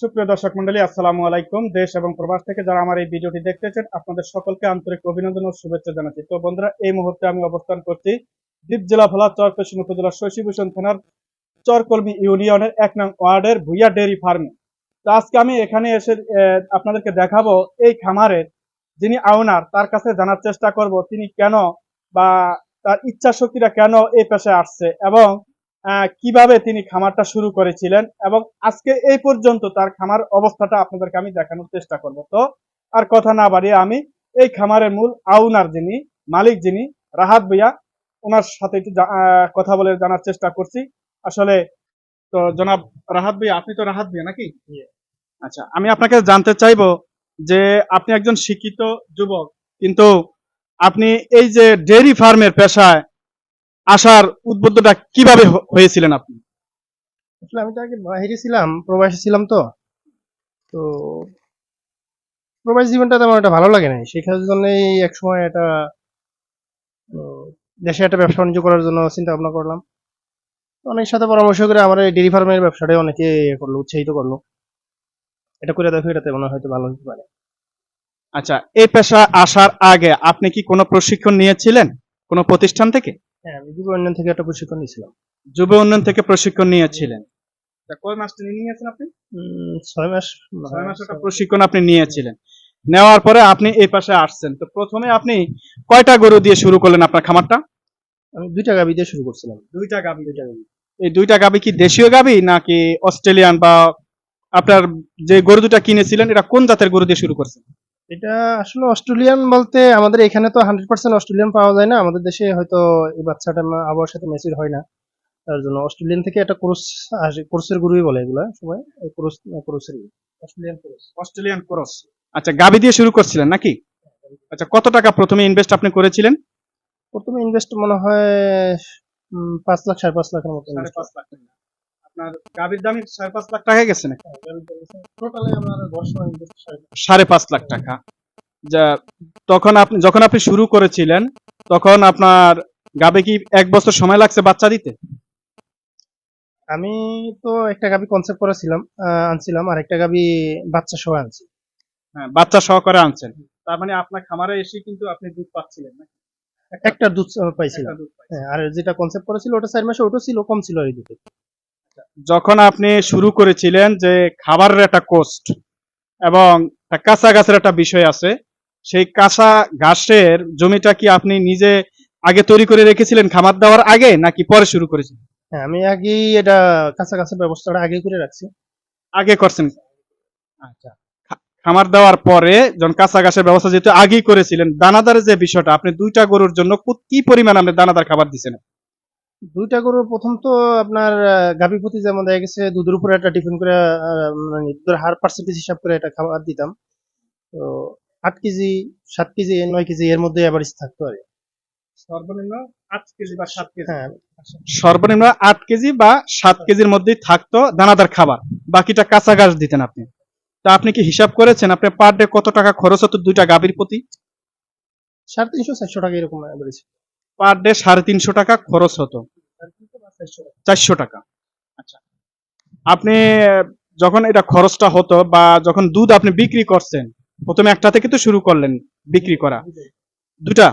সুপ্রিয় দর্শক মন্ডলী, আসসালামু আলাইকুম। দেশ এবং প্রবাস থেকে যারা আমার এই ভিডিওটি দেখতেছেন, আপনাদের সকলকে আন্তরিক অভিনন্দন ও শুভেচ্ছা জানাচ্ছি। তো বন্ধুরা, এই মুহূর্তে আমি অবস্থান করছি দ্বীপ জেলা ভোলা চরপেশন উপজেলা শশীভূষণ থানার চরকর্মী ইউনিয়নের এক নং ওয়ার্ডের ভুইয়া ডেয়ারি ফার্মে। তো আজকে আমি এখানে এসে আপনাদেরকে দেখাবো এই খামারের যিনি আওনার তার কাছে জানার চেষ্টা করব তিনি কেন বা তার ইচ্ছা শক্তিটা কেন এই পেশায় আসছে এবং কীভাবে তিনি খামারটা শুরু করেছিলেন এবং আজকে এই পর্যন্ত তার খামার অবস্থাটা আপনাদেরকে আমি দেখানোর চেষ্টা করব। তো আর কথা না বাড়িয়ে আমি এই খামারের মূল আউনার যিনি মালিক যিনি রাহাত ভাইয়া ওনার সাথে একটু কথা বলে জানার চেষ্টা করছি। আসলে তো জনাব রাহাত ভাইয়া আপনি তো রাহাত ভাইয়া নাকি? আচ্ছা আমি আপনাকে জানতে চাইব যে আপনি একজন শিক্ষিত যুবক কিন্তু আপনি এই যে ডেয়ারি ফার্মের পেশায় আসার উদ্বুদ্ধটা কীভাবে হয়েছিলেন আপনি? আসলে আমি তো আগে বাইরে ছিলাম প্রবাসী ছিলাম তো। তো প্রবাসী জীবনটা তেমন একটা ভালো লাগে নাই। শেখার জন্যই এক সময় একটা দেশে একটা ব্যবসা বাণিজ্য করার জন্য চিন্তা ভাবনা করলাম অনেক সাথে পরামর্শ করে আমার এই ডেরি ফার্মের ব্যবসাটাই অনেকে ইয়ে করল উৎসাহিত করল। এটা করে দেখো এটাতে মনে হয়তো ভালো হতে পারে। আচ্ছা এই পেশা আসার আগে আপনি কি কোনো প্রশিক্ষণ নিয়েছিলেন কোনো প্রতিষ্ঠান থেকে? হ্যাঁ আমি যুব উন্নয়ন থেকে একটা প্রশিক্ষণ নিয়েছিলাম। যুব উন্নয়ন থেকে প্রশিক্ষণ নিয়েছিলেন? তা কয় মাস ট্রেনিং নিয়েছেন আপনি? ছয় মাস ছয় মাস একটা প্রশিক্ষণ আপনি নিয়েছিলেন। নেওয়ার পরে আপনি এই পাশে আসছেন। তো প্রথমে আপনি কয়টা গরু দিয়ে শুরু করলেন আপনার খামারটা? আমি দুইটা গাবি দিয়ে শুরু করছিলাম। দুইটা দুইটা এই দুইটা গাবি কি দেশীয় গাবি নাকি অস্ট্রেলিয়ান বা আপনার যে গরু দুটা কিনেছিলেন এটা কোন জাতের গরু দিয়ে শুরু করছেন? এটা আসলে অস্ট্রেলিয়ান বলতে আমাদের এখানে তো হান্ড্রেড পার্সেন্ট অস্ট্রেলিয়ান পাওয়া যায় না। আমাদের দেশে হয়তো এই বাচ্চাটা আবহাওয়ার সাথে ম্যাচিউর হয় না। তার জন্য অস্ট্রেলিয়ান থেকে একটা ক্রোস আসে ক্রোসের গরুই বলে এগুলা সবাই। ক্রোস ক্রোসের অস্ট্রেলিয়ান ক্রোস। Australian cross. আচ্ছা গাবি দিয়ে শুরু করছিলেন নাকি? আচ্ছা কত টাকা প্রথমে ইনভেস্ট আপনি করেছিলেন? প্রথমে ইনভেস্ট মনে হয় পাঁচ লাখ সাড়ে পাঁচ লাখের মতো সাড়ে পাঁচ লাখ আপনার গাবির দামই সাড়ে পাঁচ লাখ টাকা গেছে নাকি? টোটালি আমার সাড়ে পাঁচ লাখ। টাকা। যা তখন আপনি যখন আপনি শুরু করেছিলেন তখন আপনার গাবে কি এক বছর সময় লাগছে বাচ্চা দিতে? আমি তো একটা গাবি কনসেপ্ট করেছিলাম আনছিলাম আর একটা গাবি বাচ্চা সহ আনছি। হ্যাঁ বাচ্চা সহকারে আনছেন। তার মানে আপনার খামারে এসে কিন্তু আপনি দুধ পাচ্ছিলেন না একটা দুধ পাইছিলাম। হ্যাঁ, আর যেটা কনসেপ্ট করেছিল ওটা চার মাসে ওটা ছিল কম ছিল এই দুধে। যখন আপনি শুরু করেছিলেন যে খাবারের একটা কোস্ট এবং কাঁচা গাছের একটা বিষয় আছে সেই কাঁচা ঘাসের জমিটা কি আপনি নিজে আগে তৈরি করে রেখেছিলেন খাবার দেওয়ার আগে নাকি পরে শুরু করেছিলেন হ্যাঁ আমি আগেই এটা কাছাকাছি ব্যবস্থাটা আগে করে রাখছি। আগে করছেন? আচ্ছা। খামার দেওয়ার পরে যখন কাঁচা ঘাসের ব্যবস্থা যেহেতু আগেই করেছিলেন দানাদারের যে বিষয়টা আপনি দুইটা গরুর জন্য কত- কি পরিমাণ আপনি দানাদার খাবার দিচ্ছেন দুইটা গরু প্রথম তো আপনার গাভী প্রতি যেমন দেখা গেছে দুধের উপরে একটা টিফিন করে মানে দুধের হার পার্সেন্টেজ হিসাব করে এটা খাবার দিতাম। তো আট কেজি সাত কেজি নয় কেজি এর মধ্যে অ্যাভারেজ থাকতো আর সর্বনিম্ন আট কেজি বা সাত কেজি। হ্যাঁ। সর্বনিম্ন আট কেজি বা সাত কেজির মধ্যেই থাকতো দানাদার খাবার। বাকিটা কাঁচা ঘাস দিতেন আপনি। তা আপনি কি হিসাব করেছেন আপনি পার ডে কত টাকা খরচ হতো দুইটা গাভীর প্রতি? সাড়ে তিনশো চারশো টাকা এরকম অ্যাভারেজ পার ডে সাড়ে তিনশো টাকা খরচ হতো। চারশো টাকা। আচ্ছা। আপনি, যখন এটা খরচটা হতো বা যখন দুধ আপনি বিক্রি করছেন, প্রথমে একটা থেকে তো শুরু করলেন বিক্রি করা। দুটা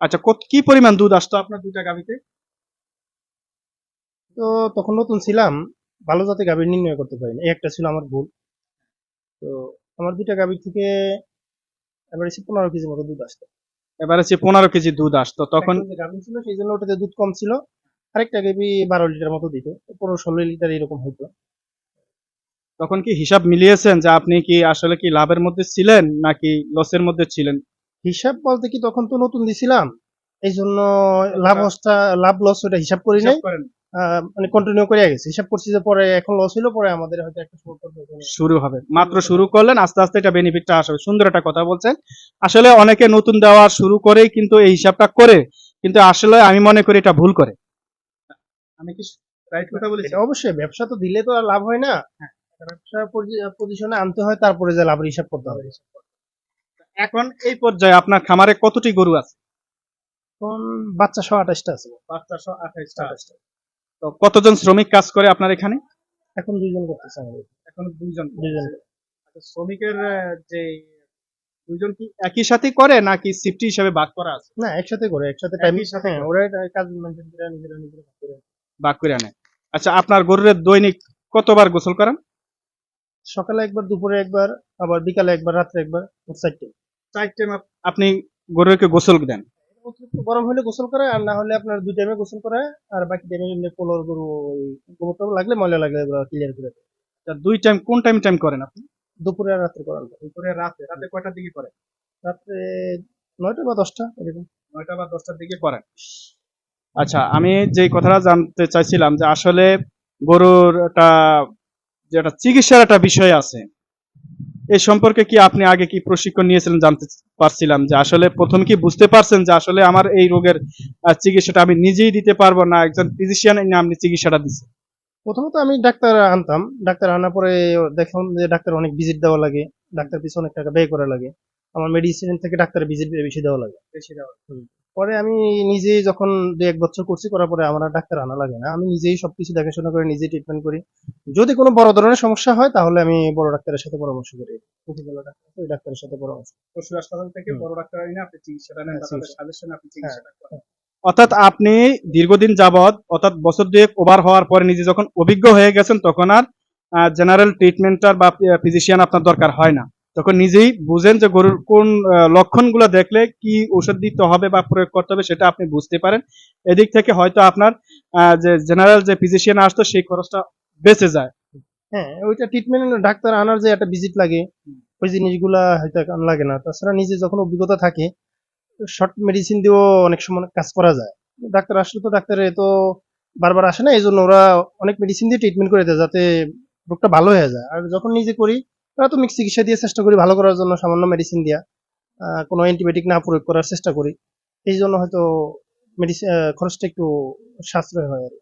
আচ্ছা কত, কি পরিমাণ দুধ আসতো আপনার দুটা গাভীতে? তো তখন নতুন ছিলাম, ভালো জাতে গাভী নির্ণয় করতে পারিনি। একটা ছিল আমার ভুল। তো আমার দুইটা গাভী থেকে পনেরো কেজি মতো দুধ আসতো। এবারে সে পনেরো কেজি দুধ আসতো। তখন ছিল সেই জন্য ওটাতে দুধ কম ছিল। আরেকটা কেবি বারো লিটার মতো দিত। পনেরো ষোলো লিটার এরকম হইতো। তখন কি হিসাব মিলিয়েছেন যে আপনি কি আসলে কি লাভের মধ্যে ছিলেন নাকি লসের মধ্যে ছিলেন? হিসাব বলতে কি তখন তো নতুন দিছিলাম। এই জন্য লাভ লস ওটা হিসাব করি নাই। মানে কন্টিনিউ করে গেছে। হিসাব করছি যে পরে এখন লস হইল পরে আমাদের হয়তো একটা। শুরু হবে। মাত্র শুরু করলেন আস্তে আস্তে এটা বেনিফিটটা আসবে। সুন্দর একটা কথা বলছেন। আসলে অনেকে নতুন দেওয়া শুরু করেই কিন্তু এই হিসাবটা করে কিন্তু আসলে আমি মনে করি এটা ভুল করে। আমি কি রাইট কথা বলেছি? অবশ্যই ব্যবসা তো দিলে তো আর লাভ হয় না। ব্যবসা পজিশনে আনতে হয় তারপরে যে লাভের হিসাব করতে হবে। এখন এই পর্যায়ে আপনার খামারে কতটি গরু আছে? এখন বাচ্চা সহ আঠাশটা আছে। তো কতজন শ্রমিক কাজ করে আপনার এখানে? এখন দুইজন করতেছে আমাদের। এখন দুইজন দুইজন। আচ্ছা, শ্রমিকের যে দুইজন কি একই সাথে করে নাকি শিফট হিসেবে ভাগ করা আছে? না একসাথে করে একসাথে টাইম সাথে হ্যাঁ ওরা কাজ মেনটেন করে নিজেরা নিজেরা করে। ভাগ করে আনে। আচ্ছা আপনার গরুর দৈনিক কতবার গোসল করেন? সকালে একবার দুপুরে একবার আবার বিকালে একবার রাত্রে একবার চারটে চার টাইম আপনি গরুকে গোসল দেন। অতিরিক্ত গরম হলে গোসল করে আর না হলে আপনার দুই টাইমে গোসল করে আর বাকি টাইমে এমনি পোলোর গরু ওই গোবর টোবর লাগলে ময়লা লাগলে এগুলো ক্লিয়ার করে দেয়। তা দুই টাইম কোন টাইম টাইম করেন আপনি? দুপুরে আর রাত্রে করান দুপুরে রাতে রাতে কয়টার দিকে করেন? রাত্রে নয়টা বা দশটা এরকম। নয়টা বা দশটার দিকে করেন। আচ্ছা আমি যে কথাটা জানতে চাইছিলাম যে আসলে গরুর একটা যেটা চিকিৎসার একটা বিষয় আছে এই সম্পর্কে কি আপনি আগে কি প্রশিক্ষণ নিয়েছিলেন জানতে পারছিলাম যে আসলে প্রথম কি বুঝতে পারছেন যে আসলে আমার এই রোগের চিকিৎসাটা আমি নিজেই দিতে পারব না একজন ফিজিশিয়ান এনে আপনি চিকিৎসাটা দিচ্ছেন? প্রথমত আমি ডাক্তার আনতাম। ডাক্তার আনার পরে দেখলাম যে ডাক্তার অনেক ভিজিট দেওয়া লাগে। ডাক্তার পিছনে অনেক টাকা ব্যয় করা লাগে। আমার মেডিসিন থেকে ডাক্তার ভিজিট বেশি দেওয়া লাগে। পরে আমি নিজে যখন দু এক বছর করছি করার পরে আমার ডাক্তার আনা লাগে না। আমি নিজেই সবকিছু দেখাশোনা করে নিজেই ট্রিটমেন্ট করি। যদি কোনো বড় ধরনের সমস্যা হয় তাহলে আমি বড় ডাক্তারের সাথে পরামর্শ করি। উপজেলা ডাক্তার ওই ডাক্তারের সাথে পরামর্শ পশু হাসপাতাল থেকে বড় ডাক্তার এনে আপনি চিকিৎসাটা নেন হ্যাঁ, তাদের চিকিৎসা। আপনি চিকিৎসাটা করেন। হ্যাঁ। অর্থাৎ আপনি দীর্ঘদিন যাবৎ অর্থাৎ বছর দুয়েক ওভার হওয়ার পরে নিজে যখন অভিজ্ঞ হয়ে গেছেন তখন আর জেনারেল ট্রিটমেন্টার বা ফিজিশিয়ান আপনার দরকার হয় না। তখন নিজেই বুঝেন যে গরুর কোন লক্ষণগুলো দেখলে কি ওষুধ দিতে হবে বা প্রয়োগ করতে হবে সেটা আপনি বুঝতে পারেন। এদিক থেকে হয়তো আপনার যে জেনারেল যে ফিজিশিয়ান আসতো সেই খরচটা বেঁচে যায়। হ্যাঁ ওইটা ট্রিটমেন্ট ডাক্তার আনার যে একটা ভিজিট লাগে, ওই জিনিসগুলা হয়তো লাগে না। তাছাড়া নিজে যখন অভিজ্ঞতা থাকে শর্ট মেডিসিন দিয়েও অনেক সময় কাজ করা যায়। ডাক্তার আসলে তো ডাক্তার তো বারবার আসে না এই জন্য ওরা অনেক মেডিসিন দিয়ে ট্রিটমেন্ট করে দেয় যাতে রোগটা ভালো হয়ে যায়। আর যখন নিজে করি মিক্স চিকিৎসা দিয়ে চেষ্টা করি ভালো করার জন্য সামান্য মেডিসিন দিয়া। কোনো অ্যান্টিবায়োটিক না প্রয়োগ করার চেষ্টা করি। এই জন্য হয়তো মেডিসিন খরচটা একটু সাশ্রয় হয় আর।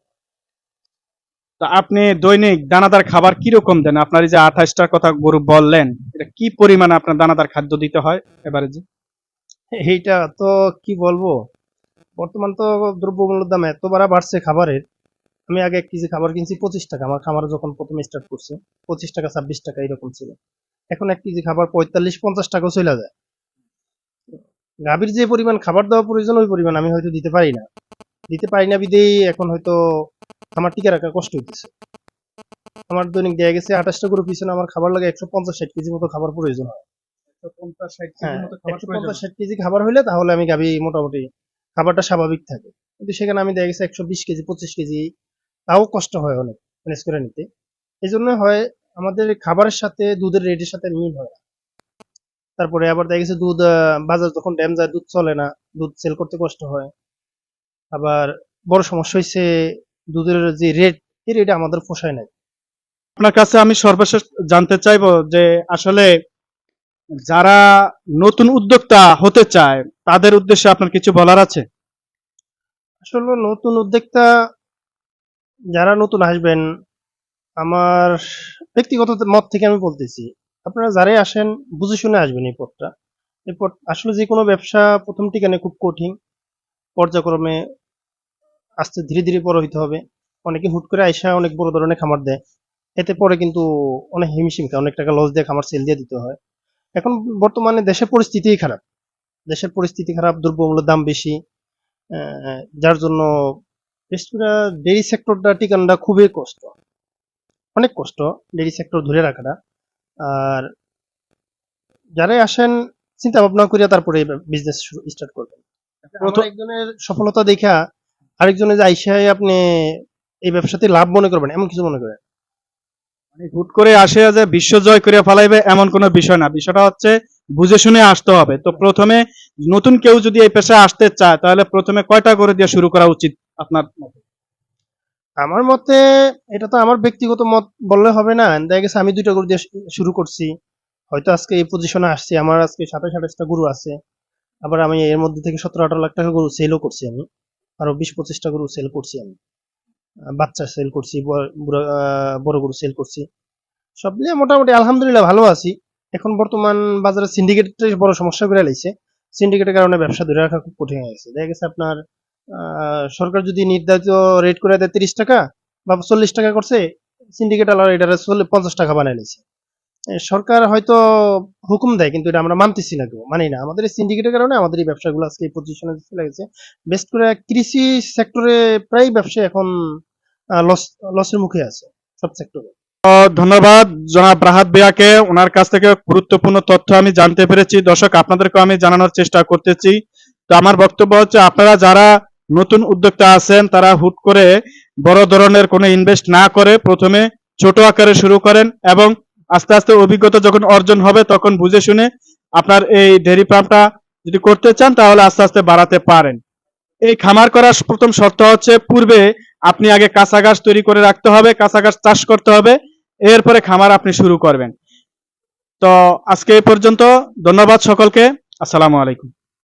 তো আপনি দৈনিক দানাদার খাবার কি রকম দেন? আপনার এই যে আঠাশটার কথা গরু বললেন এটা কি পরিমাণে আপনার দানাদার খাদ্য দিতে হয় এবারে যে এইটা তো কি বলব? বর্তমান তো দ্রব্যমূল্যের দাম এত বাড়া বাড়ছে খাবারের আমি আগে এক কেজি খাবার কিনছি পঁচিশ টাকা। আমার খামার যখন প্রথমে স্টার্ট করছে পঁচিশ টাকা ছাব্বিশ টাকা এরকম ছিল। এখন এক কেজি খাবার পঁয়তাল্লিশ পঞ্চাশ টাকাও চলে যায়। গাভীর যে পরিমাণ খাবার দেওয়া প্রয়োজন ওই পরিমাণ আমি হয়তো দিতে পারি না। দিতে পারি না বিদেই এখন হয়তো আমার টিকে রাখা কষ্ট হইতেছে। আমার দৈনিক দেয়া গেছে আঠাশটা গরু পিছনে আমার খাবার লাগে একশো পঞ্চাশ ষাট কেজি মতো খাবার প্রয়োজন হয়। হ্যাঁ একশো পঞ্চাশ ষাট কেজি খাবার হলে তাহলে আমি গাভী মোটামুটি খাবারটা স্বাভাবিক থাকে। কিন্তু সেখানে আমি দেখা গেছে একশো বিশ কেজি পঁচিশ কেজি তাও কষ্ট হয় অনেক ম্যানেজ করে নিতে। এই জন্য হয় আমাদের খাবারের সাথে দুধের রেটের সাথে মিল হয় না। তারপরে আবার দেখা গেছে দুধ বাজার যখন ড্যাম যায় দুধ চলে না দুধ সেল করতে কষ্ট হয়। আবার বড় সমস্যা হয়েছে দুধের যে রেট এই রেট আমাদের পোষায় নাই। আপনার কাছে আমি সর্বশেষ জানতে চাইব যে আসলে যারা নতুন উদ্যোক্তা হতে চায় তাদের উদ্দেশ্যে আপনার কিছু বলার আছে? আসলে নতুন উদ্যোক্তা যারা নতুন আসবেন আমার ব্যক্তিগত মত থেকে আমি বলতেছি আপনারা যারাই আসেন বুঝে শুনে আসবেন এই পথটা। এই পথ আসলে যে কোনো ব্যবসা প্রথম ঠিকানে খুব কঠিন। পর্যায়ক্রমে আস্তে ধীরে ধীরে বড় হইতে হবে। অনেকে হুট করে আইসা অনেক বড় ধরনের খামার দেয়। এতে পরে কিন্তু অনেক হিমশিম খায়, অনেক টাকা লস দিয়ে খামার সেল দিয়ে দিতে হয়। এখন বর্তমানে দেশের পরিস্থিতিই খারাপ। দেশের পরিস্থিতি খারাপ দ্রব্যমূল্যের দাম বেশি যার জন্য করে ডেইরি সেক্টরটা টিকানোটা খুবই কষ্ট। অনেক কষ্ট ডেইরি সেক্টর ধরে রাখাটা। আর যারাই আসেন চিন্তা ভাবনা করিয়া তারপরে বিজনেস স্টার্ট করবেন। প্রথম একজনের সফলতা দেখা আরেকজনের যে আইসায় আপনি এই ব্যবসাতে লাভ মনে করবেন এমন কিছু মনে করেন? মানে হুট করে আসে যে বিশ্ব জয় করে ফেলাইবে এমন কোনো বিষয় না। বিষয়টা হচ্ছে বুঝে শুনে আসতে হবে। তো প্রথমে নতুন কেউ যদি এই পেশায় আসতে চায় তাহলে প্রথমে কয়টা করে দিয়ে শুরু করা উচিত? আপনার মতে? আমার মতে এটা তো আমার ব্যক্তিগত মত বললে হবে না। দেখা গেছে আমি দুইটা গরু দিয়ে শুরু করছি। হয়তো আজকে এই পজিশনে আসছি। আমার আজকে সাতাশ, আঠাশটা গরু আছে। আবার আমি এর মধ্যে থেকে সতেরো, আঠারো লাখ টাকা গরু সেলও করছি আমি। আরও বিশ, পঁচিশটা গরু সেল করছি আমি। বাচ্চা সেল করছি, বড়- গরু সেল করছি। সব মিলিয়ে মোটামুটি আলহামদুলিল্লাহ ভালো আছি। এখন বর্তমান বাজারে সিন্ডিকেটের বড় সমস্যা করে লাইছে। সিন্ডিকেটের কারণে ব্যবসা ধরে রাখা খুব কঠিন হয়ে গেছে। দেখা গেছে আপনার সরকার যদি নির্ধারিত রেট করে দেয় তিরিশ টাকা বা চল্লিশ টাকা করছে সিন্ডিকেট আলার এটা পঞ্চাশ টাকা বানিয়ে নিয়েছে। সরকার হয়তো হুকুম দেয়, কিন্তু এটা আমরা মানতেছি না কেউ, মানি না। আমাদের সিন্ডিকেটের কারণে আমাদের এই ব্যবসাগুলো আজকে এই পজিশনে চলে গেছে বেস্ট করে কৃষি সেক্টরে প্রায় ব্যবসা এখন লস লসের মুখে আছে, সব সেক্টরে ধন্যবাদ। জনাব রাহাত বিয়াকে ওনার কাছ থেকে গুরুত্বপূর্ণ তথ্য আমি জানতে পেরেছি। দর্শক আপনাদেরকে আমি জানানোর চেষ্টা করতেছি। তো আমার বক্তব্য হচ্ছে, আপনারা যারা নতুন উদ্যোক্তা আছেন, তারা হুট করে বড় ধরনের কোনো ইনভেস্ট না করে প্রথমে ছোট আকারে শুরু করেন এবং আস্তে আস্তে অভিজ্ঞতা যখন অর্জন হবে তখন বুঝে শুনে আপনার এই ডেয়ারি ফার্মটা যদি করতে চান তাহলে আস্তে আস্তে বাড়াতে পারেন। এই খামার করার প্রথম শর্ত হচ্ছে পূর্বে আপনি আগে কাঁচা ঘাস তৈরি করে রাখতে হবে, কাঁচা ঘাস চাষ করতে হবে, এরপরে খামার আপনি শুরু করবেন। তো আজকে এই পর্যন্ত, ধন্যবাদ সকলকে, আসসালামু আলাইকুম।